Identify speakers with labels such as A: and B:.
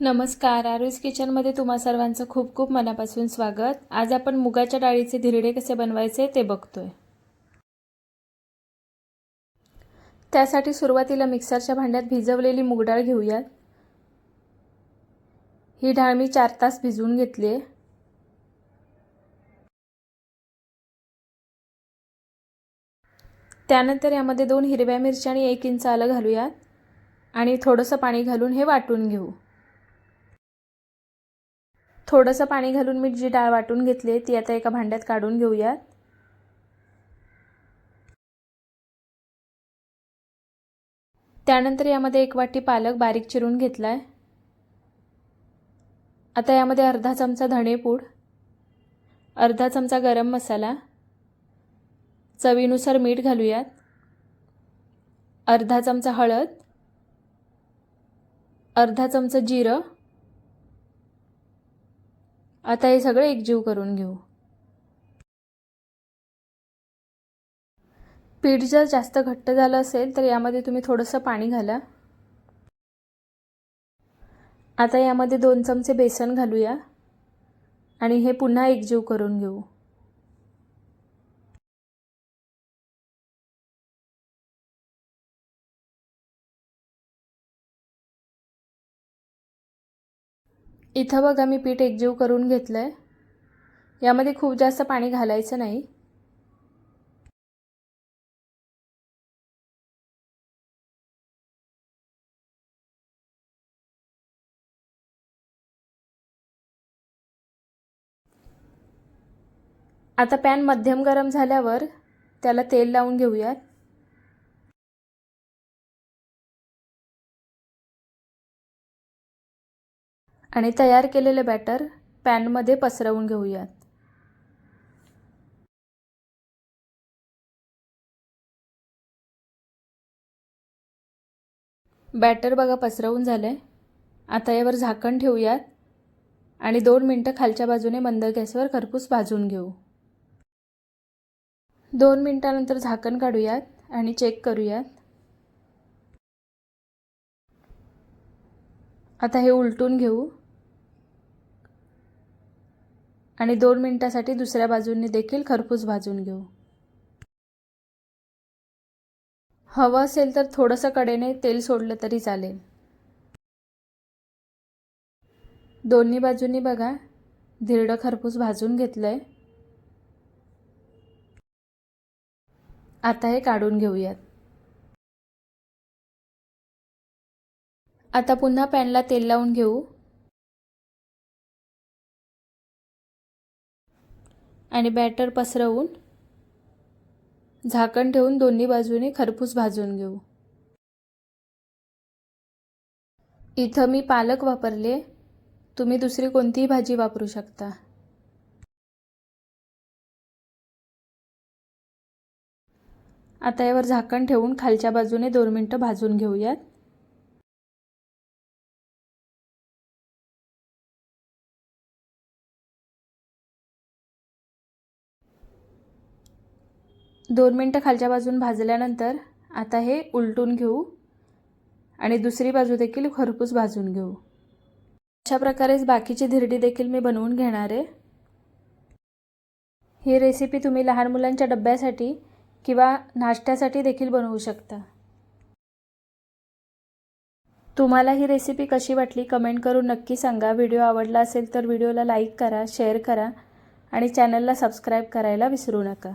A: नमस्कार. आरुस किचनमध्ये तुम्हा सर्वांचं खूप खूप मनापासून स्वागत. आज आपण मुगाच्या डाळीचे धिरडे कसे बनवायचे ते बघतोय. त्यासाठी सुरुवातीला मिक्सरच्या भांड्यात भिजवलेली मुगडाळ घेऊयात. ही डाळ मी चार तास भिजवून घेतली आहे त्यानंतर यामध्ये दोन हिरव्या मिरच्या आणि एक इंच आलं घालूयात. आणि थोडंसं पाणी घालून हे वाटून घेऊ. थोडंसं पाणी घालून मी जी डाळ वाटून घेतली आहे ती आता एका भांड्यात काढून घेऊयात. त्यानंतर यामध्ये एक वाटी पालक बारीक चिरून घेतला आहे आता यामध्ये अर्धा चमचा धणेपूड अर्धा चमचा गरम मसाला चवीनुसार मीठ घालूयात अर्धा चमचा हळद अर्धा चमचा जिरं आता हे सगळं एकजीव करून घेऊ. पीठ जर जास्त घट्ट झालं असेल तर यामध्ये तुम्ही थोडंसं पाणी घाला. आता यामध्ये दोन चमचे बेसन घालूया. आणि हे पुन्हा एकजीव करून घेऊ. इथं बघा मी पीठ एकजीव करून घेतलं आहे यामध्ये खूप जास्त पाणी घालायचं नाही. आता पॅन मध्यम गरम झाल्यावर त्याला तेल लावून घेऊयात. आणि तयार केलेले बॅटर पॅनमध्ये पसरवून घेऊयात. बॅटर बघा पसरवून झालं आहे आता यावर झाकण ठेवूयात आणि दोन मिनटं खालच्या बाजूने मंद गॅसवर खरपूस भाजून घेऊ. दोन मिनटानंतर झाकण काढूयात आणि चेक करूयात. आता हे उलटून घेऊ. आणि दोन मिनटासाठी दुसऱ्या बाजूंनी देखील खरपूस भाजून घेऊ. हवं असेल तर थोडंसं कडेने तेल सोडलं तरी चालेल. दोन्ही बाजूंनी बघा. धिरडं खरपूस भाजून घेतलं आहे आता हे काढून घेऊयात. आता पुन्हा पॅनला तेल लावून घेऊ. आणि बॅटर पसरवून झाकण ठेवून दोन्ही बाजूने खरपूस भाजून घेऊ. इथं मी पालक वापरले. तुम्ही दुसरी कोणतीही भाजी वापरू शकता. आता यावर झाकण ठेवून खालच्या बाजूने दोन मिनटं भाजून घेऊयात. दोन मिनटं खालच्या बाजून भाजल्यानंतर आता हे उलटून घेऊ आणि दुसरी बाजू देखील खरपूस भाजून घेऊ. अशा प्रकारेच बाकीची धिरडी देखील मी बनवून घेणार आहे. ही रेसिपी तुम्ही लहान मुलांच्या डब्यासाठी किंवा नाश्त्यासाठी देखील बनवू शकता. तुम्हाला ही रेसिपी कशी वाटली कमेंट करून नक्की सांगा. व्हिडिओ आवडला असेल तर व्हिडिओला लाईक करा शेअर करा आणि चॅनलला सबस्क्राईब करायला विसरू नका.